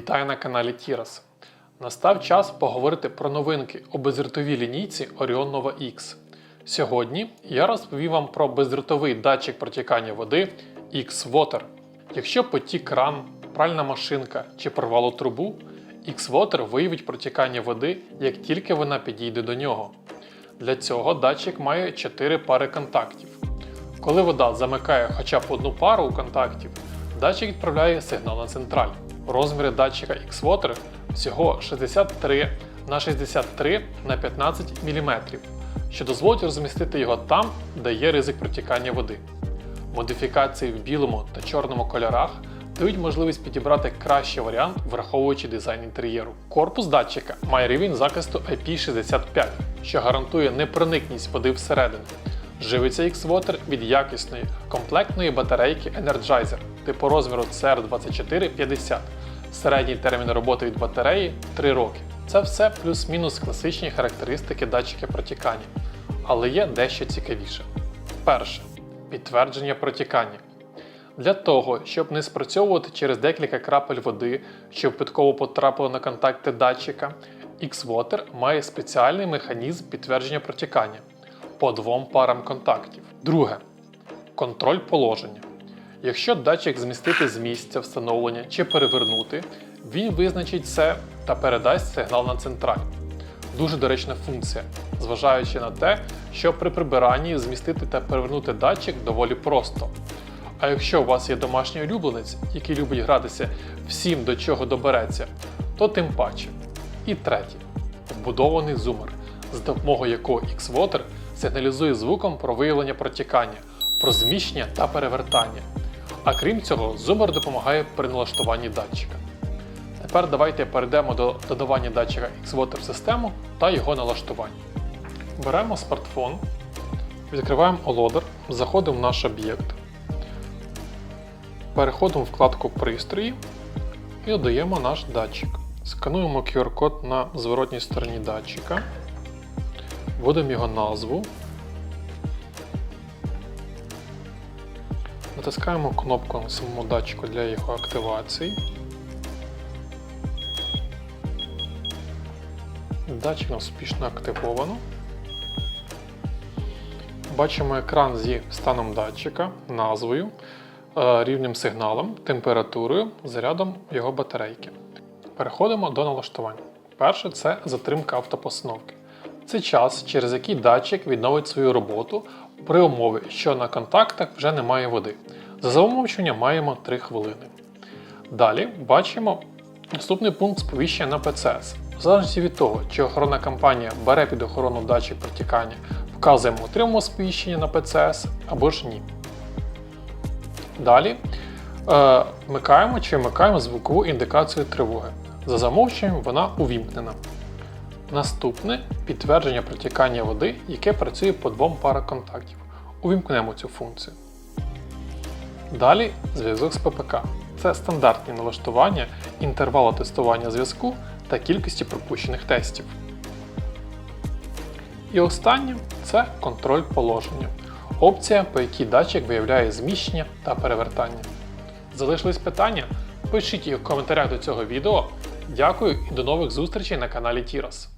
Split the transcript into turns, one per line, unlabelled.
Вітаю на каналі Тірас. Настав час поговорити про новинки у бездротовій лінійці Orion Nova X. Сьогодні я розповім вам про бездротовий датчик протікання води X-Water. Якщо потік кран, пральна машинка чи порвало трубу, X-Water виявить протікання води, як тільки вона підійде до нього. Для цього датчик має 4 пари контактів. Коли вода замикає хоча б одну пару контактів, датчик відправляє сигнал на централь. Розміри датчика X-Water всього 63 на 63 на 15 мм, що дозволить розмістити його там, де є ризик протікання води. Модифікації в білому та чорному кольорах дають можливість підібрати кращий варіант, враховуючи дизайн інтер'єру. Корпус датчика має рівень захисту IP65, що гарантує непроникність води всередину. Живиться X-Water від якісної комплектної батарейки Energizer типу розміру CR2450. Середній термін роботи від батареї 3 роки. Це все плюс-мінус класичні характеристики датчика протікання. Але є дещо цікавіше. Перше підтвердження протікання. Для того, щоб не спрацьовувати через декілька крапель води, що випадково потрапили на контакти датчика, X-Water має спеціальний механізм підтвердження протікання по двом парам контактів. Друге контроль положення. Якщо датчик змістити з місця встановлення чи перевернути, він визначить це та передасть сигнал на централь. Дуже доречна функція, зважаючи на те, що при прибиранні змістити та перевернути датчик доволі просто. А якщо у вас є домашній улюбленець, який любить гратися всім, до чого добереться, то тим паче. І третє вбудований зумер, з допомогою якого X-Water сигналізує звуком про виявлення протікання, про зміщення та перевертання. А крім цього, зумер допомагає при налаштуванні датчика. Тепер давайте перейдемо до додавання датчика X-Water в систему та його налаштування. Беремо смартфон, відкриваємо Олодер, заходимо в наш об'єкт, переходимо в вкладку Пристрої і додаємо наш датчик. Скануємо QR-код на зворотній стороні датчика, вводимо його назву, натискаємо кнопку на самому датчику для його активації. Датчик успішно активовано. Бачимо екран зі станом датчика, назвою, е, рівнем сигналом, температурою, зарядом його батарейки. Переходимо до налаштувань. Перше це затримка автопостановки. Це час, через який датчик відновить свою роботу при умові, що на контактах вже немає води. За замовчуванням маємо 3 хвилини. Далі бачимо наступний пункт сповіщення на ПЦС. В залежності від того, чи охоронна компанія бере під охорону датчик протікання, вказуємо отримуємо сповіщення на ПЦС або ж ні. Далі е, вмикаємо чи вмикаємо звукову індикацію тривоги. За замовченням вона увімкнена. Наступне підтвердження протікання води, яке працює по двом парах контактів. Увімкнемо цю функцію. Далі зв'язок з ППК. Це стандартні налаштування інтервалу тестування зв'язку та кількості пропущених тестів. І останнє це контроль положення. Опція, по якій датчик виявляє зміщення та перевертання. Залишились питання? Пишіть їх в коментарях до цього відео. Дякую і до нових зустрічей на каналі Тірос.